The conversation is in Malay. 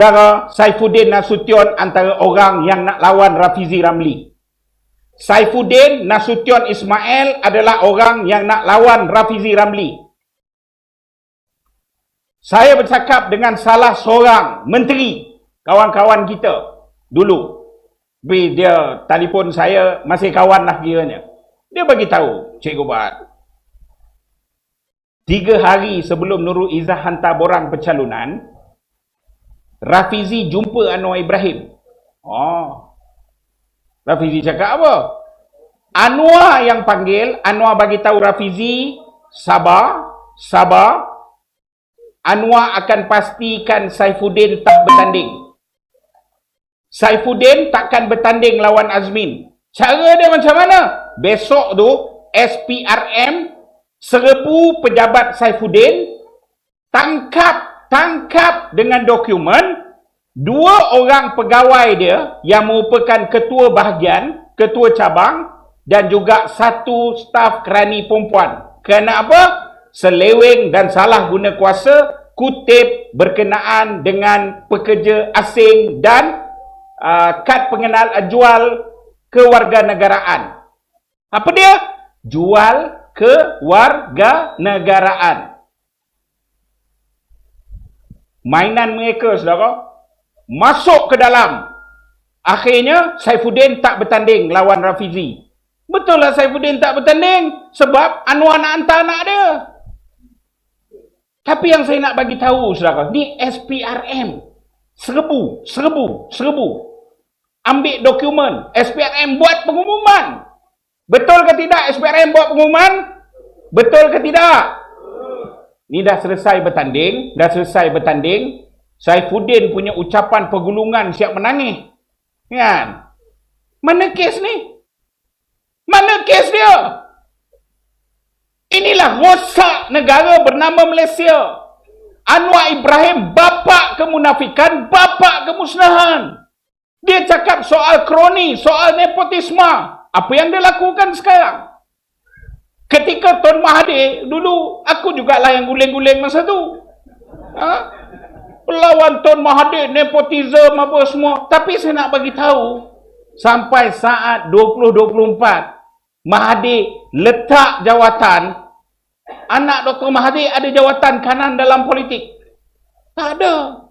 Antara Saifuddin Nasution antara orang yang nak lawan Rafizi Ramli. Saifuddin Nasution Ismail adalah orang yang nak lawan Rafizi Ramli. Saya bercakap dengan salah seorang menteri kawan-kawan kita dulu. Tapi dia telefon saya masih kawan lah kiranya. Dia bagi tahu, Cikgu Bat. Tiga hari sebelum Nurul Izzah hantar borang pencalonan, Rafizi jumpa Anwar Ibrahim. Oh. Rafizi cakap apa? Anwar yang panggil, Anwar bagi tahu Rafizi, sabar, sabar. Anwar akan pastikan Saifuddin tak bertanding. Saifuddin takkan bertanding lawan Azmin. Cara dia macam mana? Besok tu SPRM serbu pejabat Saifuddin tangkap tangkap dengan dokumen dua orang pegawai dia yang merupakan ketua bahagian, ketua cabang dan juga satu staf kerani perempuan. Kerana apa? Seleweng dan salah guna kuasa kutip berkenaan dengan pekerja asing dan uh, kad pengenal jual kewarganegaraan. Apa dia? Jual kewarganegaraan mainan mereka saudara masuk ke dalam. Akhirnya Saifuddin tak bertanding lawan Rafizi. Betul lah Saifuddin tak bertanding sebab Anwar nak hantar anak dia. Tapi yang saya nak bagi tahu saudara ni SPRM serbu serbu serbu ambil dokumen SPRM buat pengumuman. Betul ke tidak SPRM buat pengumuman? Betul ke tidak? Ni dah selesai bertanding, dah selesai bertanding. Saifuddin punya ucapan pergulungan siap menangis. Kan? Mana kes ni? Mana kes dia? Inilah rosak negara bernama Malaysia. Anwar Ibrahim bapa kemunafikan, bapa kemusnahan. Dia cakap soal kroni, soal nepotisme. Apa yang dia lakukan sekarang? Ketika Tuan Mahathir dulu aku juga lah yang guling-guling masa tu. Ha? Lawan Tuan Mahathir nepotisme apa semua. Tapi saya nak bagi tahu sampai saat 2024 Mahathir letak jawatan anak Dr. Mahathir ada jawatan kanan dalam politik. Tak ada.